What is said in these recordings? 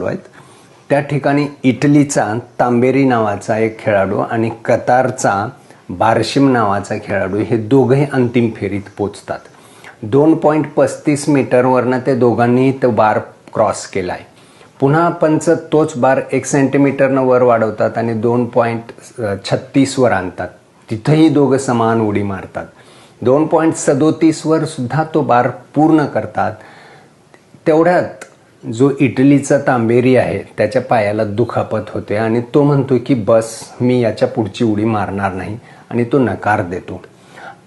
चालू आहेत. त्या ठिकाणी इटलीचा तांबेरी नावाचा एक खेळाडू आणि कतारचा बारशिम नावाचा खेळाडू हे दोघंही अंतिम फेरीत पोचतात. दोन पॉईंट पस्तीस मीटरवरनं ते दोघांनीही तो बार क्रॉस केला आहे पुन्हा पंच तोच बार एक सेंटीमीटरनं वर वाढवतात आणि दोन पॉईंट छत्तीसवर आणतात. तिथंही दोघं समान उडी मारतात. दोन पॉईंट सदोतीसवर सुद्धा तो बार पूर्ण करतात. तेवढ्यात जो इटलीचा तांबेरी आहे त्याच्या पायाला दुखापत होते आणि तो म्हणतो की बस मी याच्या पुढची उडी मारणार नाही आणि तो नकार देतो.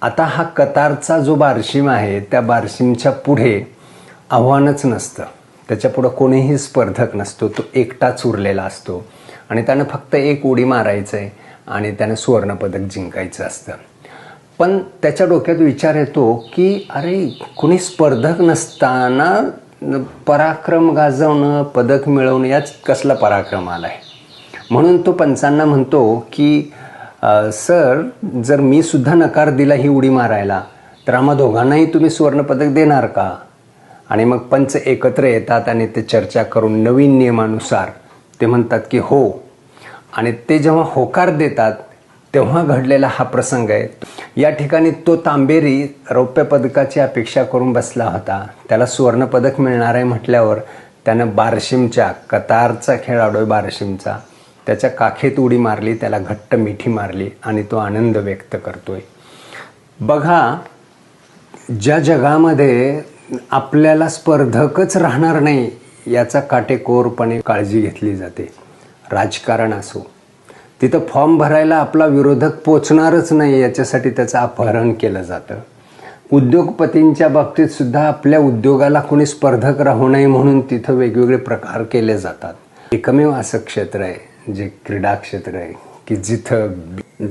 आता हा कतारचा जो बारशिम आहे त्या बारशिमच्या पुढे आव्हानच नसतं. त्याच्यापुढं कोणीही स्पर्धक नसतो तो एकटाच उरलेला असतो आणि त्यानं फक्त एक उडी मारायचं आहे आणि त्यानं सुवर्णपदक जिंकायचं असतं. पण त्याच्या डोक्यात विचार येतो की अरे कुणी स्पर्धक नसताना पराक्रम गाजवणं पदक मिळवणं याच कसला पराक्रम आला आहे म्हणून तो पंचांना म्हणतो की सर जर मी सुद्धा नकार दिला ही उडी मारायला तर आम्हा दोघांनाही तुम्ही सुवर्णपदक देणार का? आणि मग पंच एकत्र येतात आणि ते चर्चा करून नवीन नियमानुसार ते म्हणतात की हो. आणि ते जेव्हा होकार देतात तेव्हा घडलेला हा प्रसंग आहे. या ठिकाणी तो तांबेरी रौप्य पदकाची अपेक्षा करून बसला होता. त्याला सुवर्णपदक मिळणार आहे म्हटल्यावर त्यानं बारशिमच्या कतारचा खेळाडू आहे बारशिमचा. त्याच्या काखेत उडी मारली त्याला घट्ट मिठी मारली आणि तो आनंद व्यक्त करतोय. बघा ज्या जगामध्ये आपल्याला स्पर्धकच राहणार नाही याचा काटेकोरपणे काळजी घेतली जाते. राजकारण असो तिथं फॉर्म भरायला आपला विरोधक पोचणारच नाही याच्यासाठी त्याचं अपहरण केलं जातं. उद्योगपतींच्या बाबतीत सुद्धा आपल्या उद्योगाला कोणी स्पर्धक राहू नये म्हणून तिथं वेगवेगळे प्रकार केले जातात. एकमेव असं क्षेत्र आहे जे क्रीडा क्षेत्र आहे की जिथं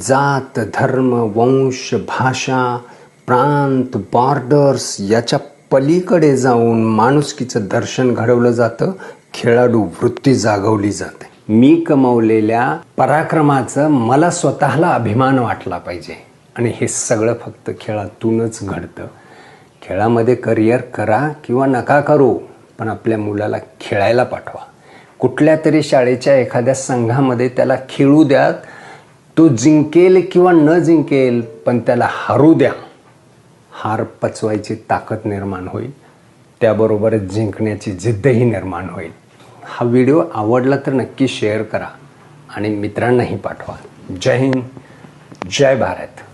जात धर्म वंश भाषा प्रांत बॉर्डर्स याच्या पलीकडे जाऊन माणुसकीचं दर्शन घडवलं जातं खेळाडू वृत्ती जागवली जाते. मी कमवलेल्या पराक्रमाचं मला स्वतःला अभिमान वाटला पाहिजे. आणि हे सगळं फक्त खेळातूनच घडतं. खेळामध्ये करिअर करा किंवा नका करू पण आपल्या मुलाला खेळायला पाठवा. कुठल्या तरी शाळेच्या एखाद्या संघामध्ये त्याला खेळू द्या. तो जिंकेल किंवा न जिंकेल पण त्याला हारू द्या. हार पचवायची ताकद निर्माण होईल. त्याबरोबरच जिंकण्याची जिद्दही निर्माण होईल. हा व्हिडिओ आवडला तर नक्की शेअर करा आणि मित्रांनाही पाठवा. जय हिंद जय भारत.